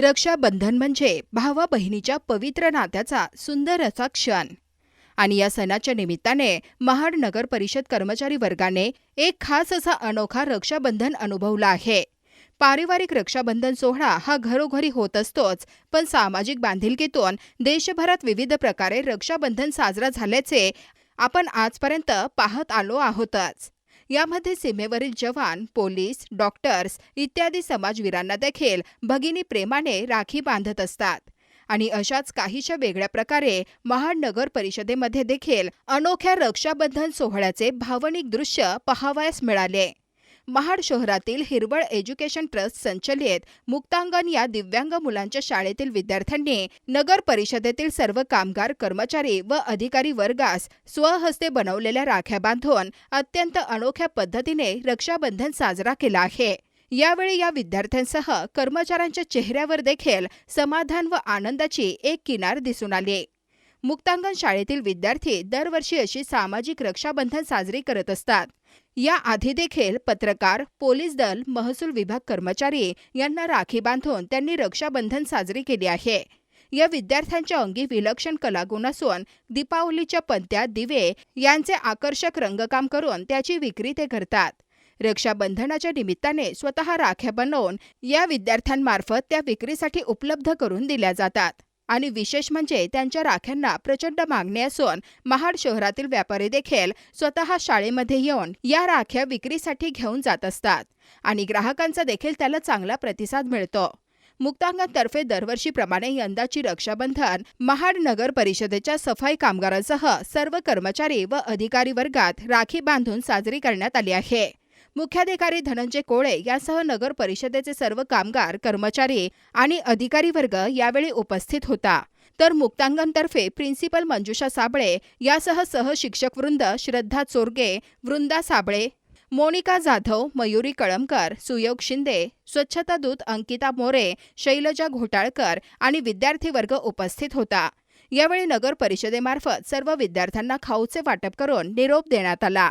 रक्षाबंधन म्हणजे भावा बहिणीच्या पवित्र नात्याचा सुंदर असा क्षण. आणि या सणाच्या निमित्ताने महाड नगर परिषद कर्मचारी वर्गाने एक खास असा अनोखा रक्षाबंधन अनुभवला आहे. पारिवारिक रक्षाबंधन सोहळा हा घरोघरी होत असतोच पण सामाजिक बांधिलकीतून देशभरात विविध प्रकारे रक्षाबंधन साजरा झाल्याचे आपण आजपर्यंत पाहत आलो आहोतच. यामध्ये सीमेवरील जवान पोलीस डॉक्टर्स इत्यादी समाजवीरांना देखील भगिनी प्रेमाने राखी बांधत असतात. आणि अशाच काहीशा वेगळ्या प्रकारे महाड नगर परिषदेमध्ये देखील अनोख्या रक्षाबंधन सोहळ्याचे भावनिक दृश्य पहावयास मिळाले. महाड शहरातील हिरवळ एज्युकेशन ट्रस्ट संचलित मुक्तांगण या दिव्यांग मुलांच्या शाळेतील विद्यार्थ्यांनी नगर परिषदेतील सर्व कामगार कर्मचारी व अधिकारी वर्गास स्वहस्ते बनवलेल्या राख्या बांधून अत्यंत अनोख्या पद्धतीने रक्षाबंधन साजरा केला आहे. यावेळी या विद्यार्थ्यांसह कर्मचाऱ्यांच्या चेहऱ्यावर देखील समाधान व आनंदाची एक किनार दिसून आली. मुक्तांगण शाळेतील विद्यार्थी दरवर्षी अशी सामाजिक रक्षाबंधन साजरी करत असतात. या आधी देखील पत्रकार पोलीस दल महसूल विभाग कर्मचारी यांना राखी बांधून त्यांनी रक्षाबंधन साजरी केली आहे. या विद्यार्थ्यांच्या अंगी विलक्षण कलागुण असून दीपावलीच्या पंत्या दिवे यांचे आकर्षक रंगकाम करून त्याची विक्री ते करतात. रक्षाबंधनाच्या निमित्ताने स्वतः राख्या बनवून या विद्यार्थ्यांमार्फत त्या विक्रीसाठी उपलब्ध करून दिल्या जातात. आणि विशेष म्हणजे त्यांच्या राख्यांना प्रचंड मागणी असून महाड शहरातील व्यापारी देखील स्वतः शाळेमध्ये येऊन या राख्या विक्रीसाठी घेऊन जात असतात आणि ग्राहकांचा देखील त्याला चांगला प्रतिसाद मिळतो. मुक्तांगणतर्फे दरवर्षीप्रमाणे यंदाची रक्षाबंधन महाड नगर परिषदेच्या सफाई कामगारांसह सर्व कर्मचारी व अधिकारी वर्गात राखी बांधून साजरी करण्यात आली आहे. मुख्याधिकारी धनंजय कोळे यासह नगर परिषदेचे सर्व कामगार कर्मचारी आणि अधिकारी वर्ग यावेळी उपस्थित होता. तर मुक्तांगणतर्फे प्रिन्सिपल मंजुषा साबळे यासह सहशिक्षक वृंद श्रद्धा चोरगे वृंदा साबळे मोनिका जाधव मयुरी कळमकर सुयोग शिंदे स्वच्छता दूत अंकिता मोरे शैलजा घोटाळकर आणि विद्यार्थी वर्ग उपस्थित होता. यावेळी नगर परिषदेमार्फत सर्व विद्यार्थ्यांना खाऊचे वाटप करून निरोप देण्यात आला.